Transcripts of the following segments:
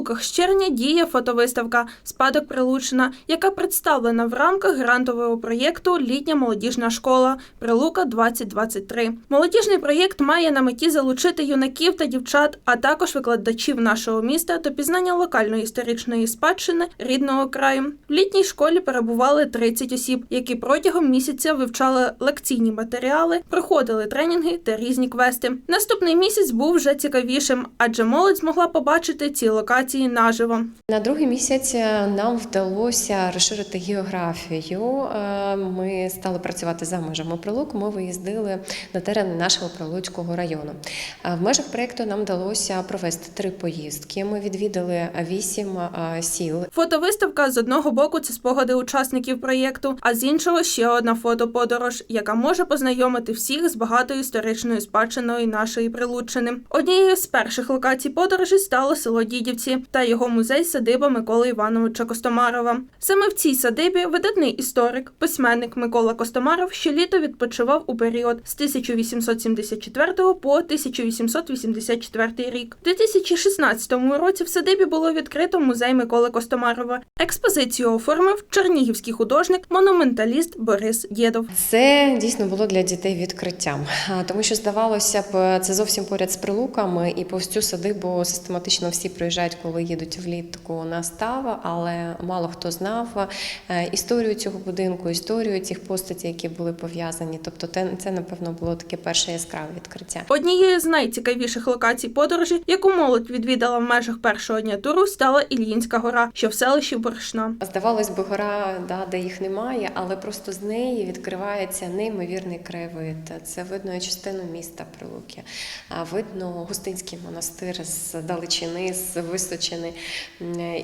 Прилуках з червня діє фотовиставка Спадок Прилучина, яка представлена в рамках грантового проєкту Літня молодіжна школа Прилука 2023 Молодіжний проєкт має на меті залучити юнаків та дівчат, а також викладачів нашого міста до пізнання локальної історичної спадщини рідного краю. В літній школі перебували 30 осіб, які протягом місяця вивчали лекційні матеріали, проходили тренінги та різні квести. Наступний місяць був вже цікавішим, адже молодь змогла побачити ці локації наживо. На другий місяць е, нам вдалося розширити географію. Е, Ми стали працювати за межами Прилуку. Ми виїздили на терени нашого Прилуцького району. Е, В межах проєкту нам вдалося провести три поїздки. Ми відвідали вісім сіл. Фотовиставка з одного боку це спогади учасників проєкту, а з іншого ще одна фотоподорож, яка може познайомити всіх з багатою історичною спадщиною нашої Прилуччини. Однією з перших локацій подорожі стало село Дідівці та його музей садиба Миколи Івановича Костомарова. Саме в цій садибі видатний історик, письменник Микола Костомаров щоліто відпочивав у період з 1874 по 1884 рік. У 2016 році в садибі було відкрито музей Миколи Костомарова. Експозицію оформив чернігівський художник, монументаліст Борис Дєдов. Це дійсно було для дітей відкриттям, тому що здавалося б, це зовсім поряд з прилуками, і повз цю садибу систематично всі приїжджають, коли їдуть влітку на став, але мало хто знав е, історію цього будинку, історію цих постатей, які були пов'язані. Тобто, це напевно було таке перше яскраве відкриття. Однією з найцікавіших локацій подорожі, яку молодь відвідала в межах першого дня туру, стала Ільїнська гора, що в селищі Боршна. Здавалось би, гора, да, де їх немає, але просто з неї відкривається неймовірний краєвид. Це видно частину міста Прилуки, видно Густинський монастир з Далечини, з Височини,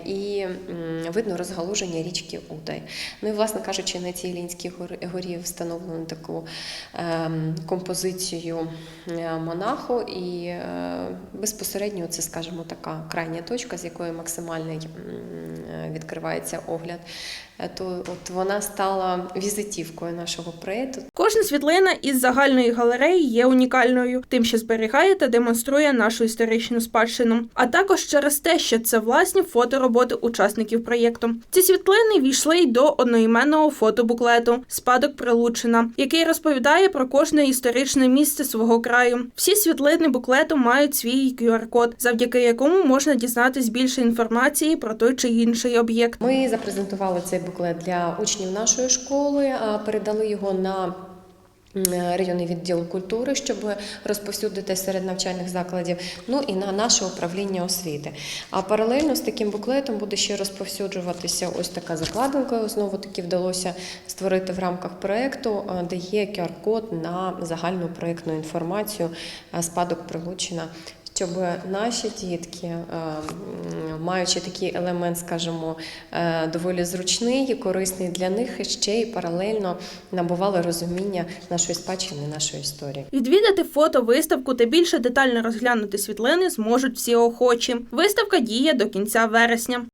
і видно розгалуження річки Удай. Ну і, власне кажучи, на цій Лінській горі встановлено таку ем, композицію монаху, і е, безпосередньо це, скажімо, така крайня точка, з якої максимальний відкривається огляд. Е, То от вона стала візитівкою нашого проєкту. Кожна світлина із загальної галереї є унікальною, тим, що зберігає та демонструє нашу історичну спадщину, а також через те, що це власні фотороботи учасників проєкту. Ці світлини війшли й до одноіменного фотобуклету Спадок Прилучина, який розповідає про кожне історичне місце свого краю. Всі світлини буклету мають свій QR-код, завдяки якому можна дізнатись більше інформації про той чи інший об'єкт. Ми запрезентували цей буклет для учнів нашої школи, передали його на районний відділ культури, щоб розповсюдити серед навчальних закладів, ну і на наше управління освіти. А паралельно з таким буклетом буде ще розповсюджуватися ось така закладинка. Знову таки вдалося створити в рамках проекту, де є QR-код на загальну проектну інформацію спадок Прилучина щоб наші дітки, е, маючи такий елемент, скажімо, е, доволі зручний і корисний для них, ще й паралельно набували розуміння нашої спадщини, нашої історії. Відвідати фото, виставку та більше детально розглянути світлини зможуть всі охочі. Виставка діє до кінця вересня.